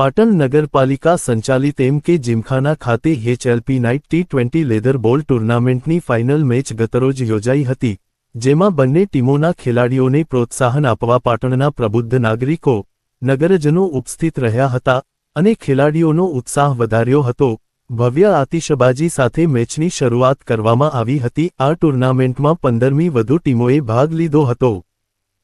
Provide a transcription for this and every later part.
પાટણ નગરપાલિકા સંચાલિત એમ કે જીમખાના ખાતે HLP night T twenty leather ball ટુર્નામેન્ટની final match ગતરોજ યોજાઈ હતી, જેમાં બંને ટીમોના ખેલાડીઓને પ્રોત્સાહન આપવા પાટણના પ્રબુદ્ધ નાગરિકો, નગરજનો ઉપસ્થિત રહ્યા હતા અને ખેલાડીઓનો ઉત્સાહ વધાર્યો હતો. ભવ્ય આતિશબાજી સાથે મેચની શરૂઆત કરવામાં આવી હતી. આ ટુર્નામેન્ટમાં પંદરમી વધુ ટીમોએ ભાગ લીધો હતો.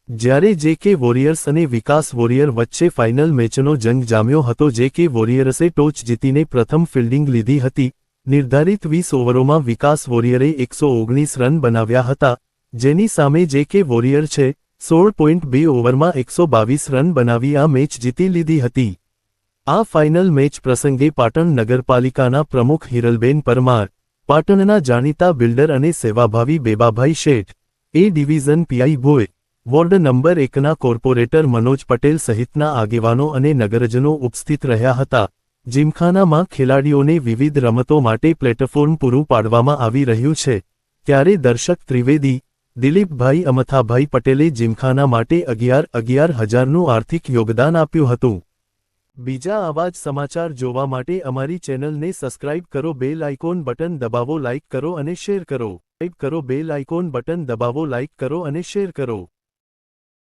જ્યારે જે કે વોરિયર્સ અને વિકાસ વોરિયર વચ્ચે ફાઇનલ મેચનો જંગ જામ્યો હતો, જે કે વોરિયર્સે ટોચ જીતીને પ્રથમ ફિલ્ડિંગ લીધી હતી, નિર્ધારિત વીસ ઓવરોમાં વિકાસ વોરિયરે એકસો ઓગણીસ રન બનાવ્યા હતા, જેની સામે જે કે વોરિયર છે, સોળ પોઈન્ટ બે ઓવરમાં એકસો બાવીસ રન બનાવી આ મેચ જીતી લીધી હતી. આ ફાઇનલ મેચ પ્રસંગે પાટણ નગરપાલિકાના પ્રમુખ હિરલબેન પરમાર, પાટણના જાણીતા બિલ્ડર અને સેવાભાવી Bebabhai Sheth, A division PI Bhoi ward number એકના કોર્પોરેટર મનોજ પટેલ સહિતના આગેવાનો અને નગરજનો ઉપસ્થિત રહ્યા હતા. જીમખાનામાં ખેલાડીઓને વિવિધ રમતો માટે પ્લેટફોર્મ પૂરું પાડવામાં આવી રહ્યું છે. ત્યારે દર્શક ત્રિવેદી, દિલીપભાઈ અમથાભાઈ પટેલે જીમખાના માટે અગિયાર અગિયાર હજારનું આર્થિક યોગદાન આપ્યું હતું. બીજા આવા જ સમાચાર જોવા માટે અમારી ચેનલને સબસ્ક્રાઇબ કરો, બેલ આઇકોન બટન દબાવો, લાઇક કરો અને શેર કરો. ટાઈપ કરો બેલ આઇકોન બટન દબાવો, લાઇક કરો અને શેર કરો.